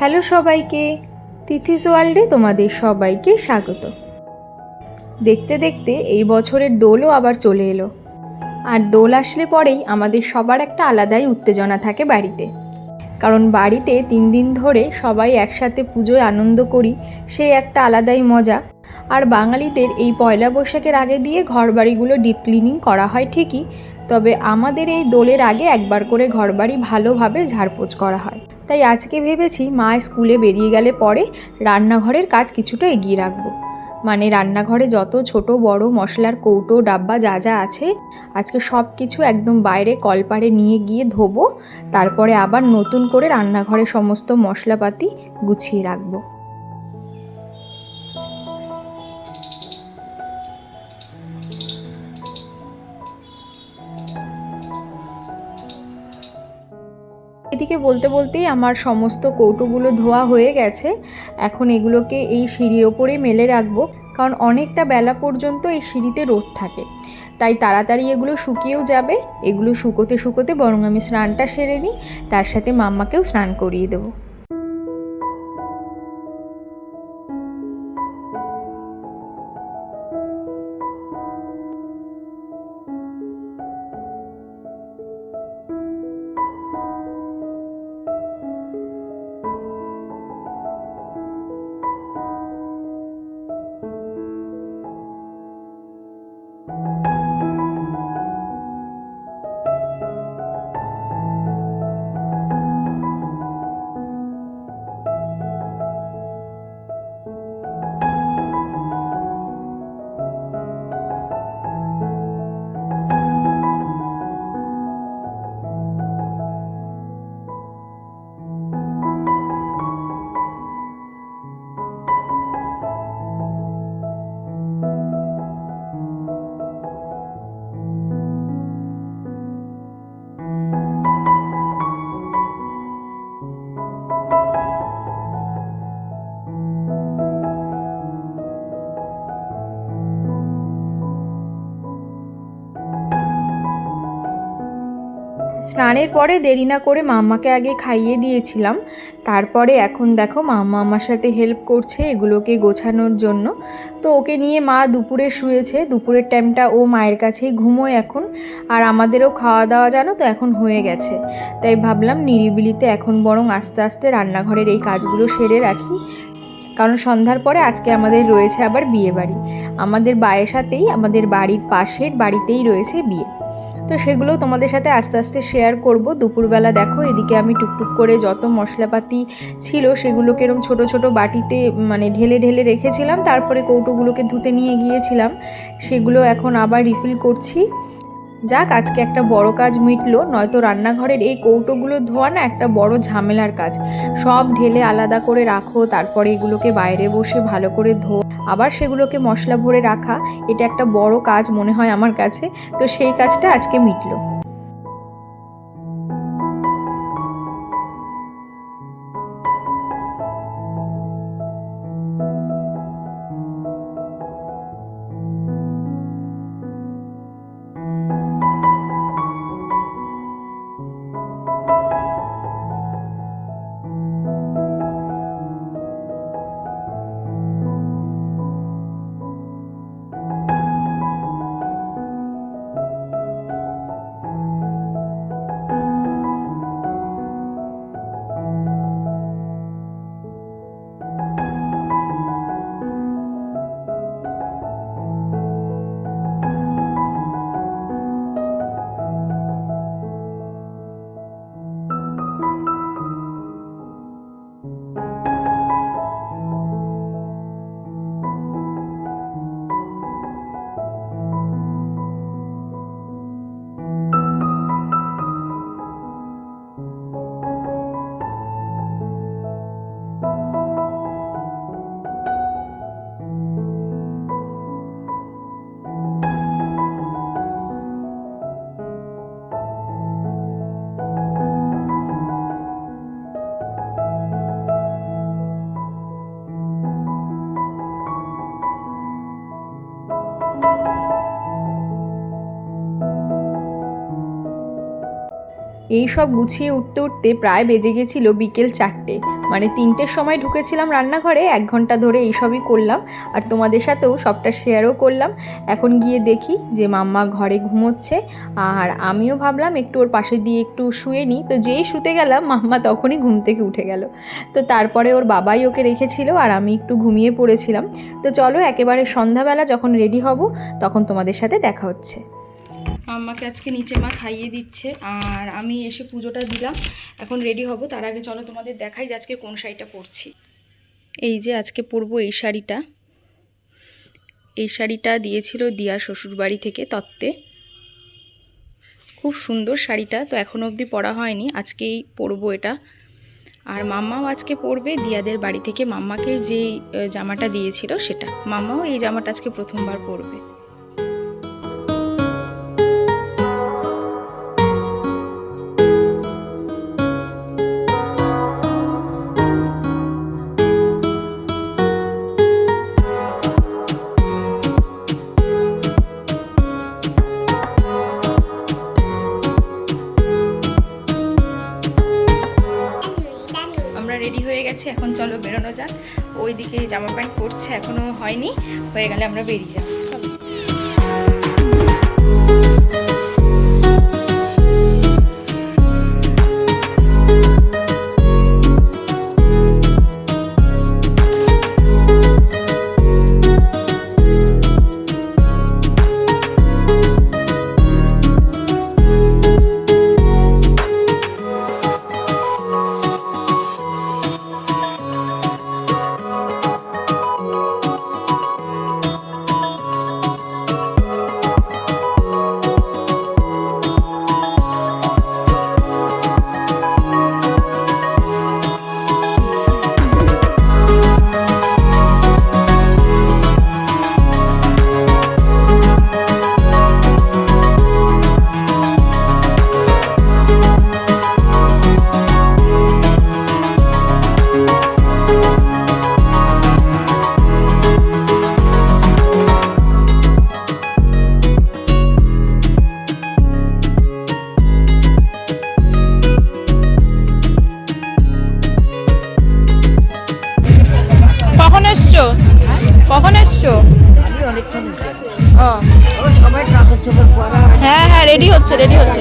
Hello সবাইকে, তিথিস ওয়ার্ল্ডে তোমাদের সবাইকে স্বাগত। দেখতে দেখতে এই বছরের দোলও আবার চলে এলো। আর দোল আসলে পরেই আমাদের সবার একটা আলাদাই উত্তেজনা থাকে বাড়িতে। কারণ বাড়িতে তিন দিন ধরে সবাই একসাথে পুজোয় আনন্দ করি, সেই একটা আলাদাই মজা। আর বাঙালিদের এই পয়লা বৈশাখের আগে দিয়ে ঘরবাড়িগুলো ডিপ ক্লিনিং করা হয় ঠিকই, তবে আমাদের এই দোলের আগে একবার করে ঘরবাড়ি ভালোভাবে ঝাড়পোছ করা হয়। তাই আজকে ভেবেছি মা স্কুলে বেরিয়ে গেলে পরে রান্নাঘরের কাজ কিছুটা এগিয়ে রাখব। মানে রান্নাঘরে যত ছোট, বড় মশলার কৌটো, ডাব্বা যা যা আছে, আজকে সব কিছু একদম বাইরে কলপারে নিয়ে গিয়ে ধোবো, তারপরে আবার নতুন করে রান্নাঘরে সমস্ত মশলাপাতি গুছিয়ে রাখব। এদিকে বলতে বলতেই আমার সমস্ত কৌটোগুলো ধোয়া হয়ে গেছে। এখন এগুলোকে এই সিঁড়ির ওপরেই মেলে রাখব, কারণ অনেকটা বেলা পর্যন্ত এই সিঁড়িতে রোদ থাকে। তাই তাড়াতাড়ি এগুলো শুকিয়েও যাবে, এগুলো শুকোতে শুকোতে বরং আমি স্নানটা সেরে নিই, তার সাথে মাম্মাকেও স্নান করিয়ে দেবো। স্নানের পরে দেরি না করে মাম্মাকে আগে খাইয়ে দিয়েছিলাম। তারপরে এখন দেখো মাম্মা আমার সাথে হেল্প করছে এগুলোকে গোছানোর জন্য। তো ওকে নিয়ে মা দুপুরে শুয়েছে, দুপুরের টাইমটা ও মায়ের কাছেই ঘুমোয় এখন। আর আমাদেরও খাওয়া দাওয়া জানো তো এখন হয়ে গেছে। তাই ভাবলাম নিরিবিলিতে এখন বরং আস্তে আস্তে রান্নাঘরের এই কাজগুলো সেরে রাখি। কারণ সন্ধ্যার পরে আজকে আমাদের রয়েছে আবার বিয়ে বাড়ি আমাদের বায়ের সাথেই, আমাদের বাড়ির পাশের বাড়িতেই রয়েছে বিয়ে। তো সেগুলো তোমাদের সাথে আস্তে আস্তে শেয়ার করব। দুপুরবেলা দেখো, এদিকে আমি টুকটুক করে যত মশলাপাতি ছিল সেগুলোকে এরকম ছোটো ছোটো বাটিতে মানে ঢেলে ঢেলে রেখেছিলাম। তারপরে কৌটোগুলোকে ধুতে নিয়ে গিয়েছিলাম। সেগুলো এখন আবার রিফিল করছি। যাক, আজকে একটা বড় কাজ মিটলো, নয়তো রান্নাঘরের এই কৌটোগুলো ধোয়া না একটা বড় ঝামেলার কাজ। সব ঢেলে আলাদা করে রাখো, তারপরে এগুলোকে বাইরে বসে ভালো করে ধো। আবার সেগুলোকে মশলা ভরে রাখা, এটা একটা বড় কাজ মনে হয় আমার কাছে। তো সেই কাজটা আজকে মিটলো। এই সব গুছিয়ে উঠতে উঠতে প্রায় বেজে গেছিল বিকেল চারটে। মানে তিনটের সময় ঢুকেছিলাম রান্নাঘরে, এক ঘণ্টা ধরে এইসবই করলাম। আর তোমাদের সাথেও সবটা শেয়ারও করলাম। এখন গিয়ে দেখি যে মাম্মা ঘরে ঘুমোচ্ছে। আর আমিও ভাবলাম একটু ওর পাশে দিয়ে একটু শুয়ে নিই। তো যেই শুতে গেলাম, মাম্মা তখনই ঘুম থেকে উঠে গেল। তো তারপরে ওর বাবাই ওকে রেখেছিল আর আমি একটু ঘুমিয়ে পড়েছিলাম। তো চলো একেবারে সন্ধ্যাবেলা যখন রেডি হব, তখন তোমাদের সাথে দেখা হচ্ছে। আম্মাকে আজকে নিচে মা খাইয়ে দিচ্ছে, আর আমি এসে পুজোটা দিলাম। এখন রেডি হব, তার আগে চলো তোমাদের দেখাই যে আজকে কোন শাড়িটা পরছি। এই যে আজকে পরবো এই শাড়িটা। এই শাড়িটা দিয়েছিল দিয়া শ্বশুরবাড়ি থেকে তত্ত্বে। খুব সুন্দর শাড়িটা, তো এখনও অবধি পরা হয়নি, আজকেই পরবো এটা। আর মাম্মাও আজকে পরবে, দিয়াদের বাড়ি থেকে। মাম্মাকে যে জামাটা দিয়েছিল সেটা। মাম্মাও এই জামাটা আজকে প্রথমবার পরবে। জামা এখনও হয়নি হয়ে গেলে আমরা বেরিয়ে যাব। কখন এসছো? আমি অনেকক্ষণ ও। ও সবাই কাপড় চোপড় পরা হ্যাঁ হ্যাঁ রেডি হচ্ছে রেডি হচ্ছে।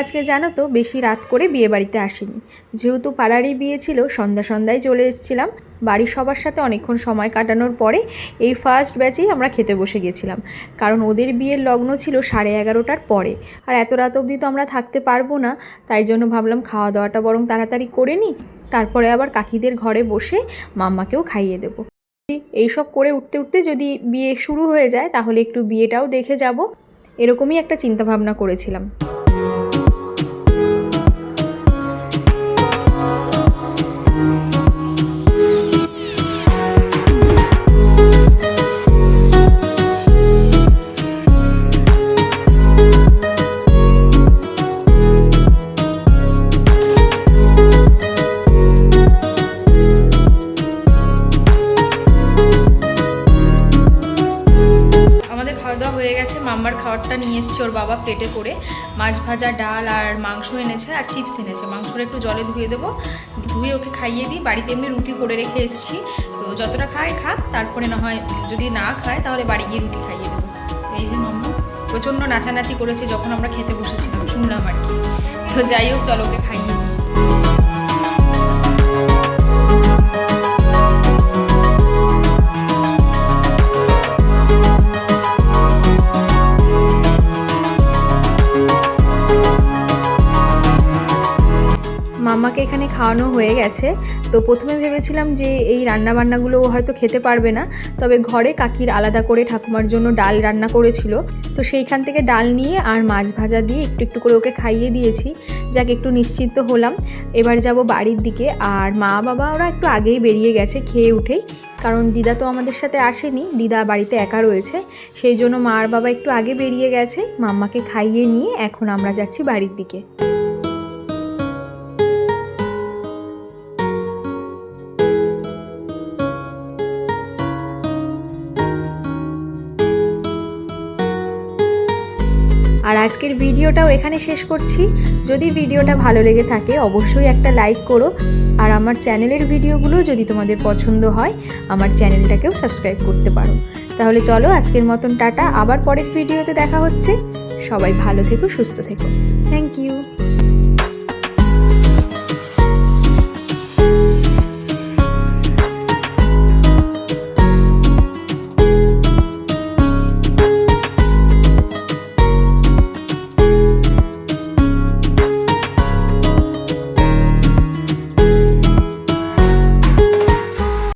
আজকে জানো তো, বেশি রাত করে বিয়ে বাড়িতে আসিনি। যেহেতু পাড়ারই বিয়ে ছিল, সন্ধ্যা সন্ধ্যায় চলে এসেছিলাম। বাড়ির সবার সাথে অনেকক্ষণ সময় কাটানোর পরে এই ফার্স্ট ব্যাচেই আমরা খেতে বসে গেছিলাম। কারণ ওদের বিয়ের লগ্ন ছিল সাড়ে এগারোটার পরে। আর এত রাত অবধি তো আমরা থাকতে পারব না। তাই জন্য ভাবলাম খাওয়া দাওয়াটা বরং তাড়াতাড়ি করে নিই। তারপরে আবার কাকিদের ঘরে বসে মাম্মাকেও খাইয়ে দেবো। এইসব করে উঠতে উঠতে যদি বিয়ে শুরু হয়ে যায়, তাহলে একটু বিয়েটাও দেখে যাব। এরকমই একটা চিন্তাভাবনা করেছিলাম। মাম্মার নিয়ে এসছে ওর বাবা প্লেটে করে। মাছ ভাজা, ডাল আর মাংস এনেছে আর চিপস এনেছে। মাংসটা একটু জলে ধুয়ে দেবো। ধুয়ে ওকে খাইয়ে দিই। বাড়িতে এমনি রুটি করে রেখে এসেছি। তো যতটা খায়, খাক। তারপরে না হয় যদি না খায়, তাহলে বাড়ি গিয়ে রুটি খাইয়ে দেবো। এই যে মাম্মা, প্রচণ্ড নাচানাচি করেছে যখন আমরা খেতে বসেছিলাম। শুনলাম আর কি। তো যাই হোক, চলো ওকে খাইয়ে মাম্মাকে এখানে খাওয়ানো হয়ে গেছে। তো প্রথমে ভেবেছিলাম যে এই রান্না বান্নাগুলো হয়তো খেতে পারবে না। তবে ঘরে কাকির আলাদা করে ঠাকুমার জন্য ডাল রান্না করেছিল। তো সেইখান থেকে ডাল নিয়ে আর মাছ ভাজা দিয়ে একটু একটু করে ওকে খাইয়ে দিয়েছি। যাক, একটু নিশ্চিন্ত হলাম। এবার যাব বাড়ির দিকে। আর মা বাবা ওরা একটু আগেই বেরিয়ে গেছে খেয়ে উঠেই। কারণ দিদা তো আমাদের সাথে আসেনি। দিদা বাড়িতে একা রয়েছে। সেই জন্য মা আর বাবা একটু আগে বেরিয়ে গেছে। মাম্মাকে খাইয়ে নিয়ে এখন আমরা যাচ্ছি বাড়ির দিকে। আজকের ভিডিওটাও এখানে শেষ করছি। যদি ভিডিওটা ভালো লেগে থাকে, অবশ্যই একটা লাইক করো। আর আমার চ্যানেলের ভিডিওগুলো যদি তোমাদের পছন্দ হয়, আমার চ্যানেলটাকেও সাবস্ক্রাইব করতে পারো। তাহলে চলো, আজকের মতন টাটা। আবার পরের ভিডিওতে দেখা হচ্ছে। সবাই ভালো থেকো, সুস্থ থেকো। Thank you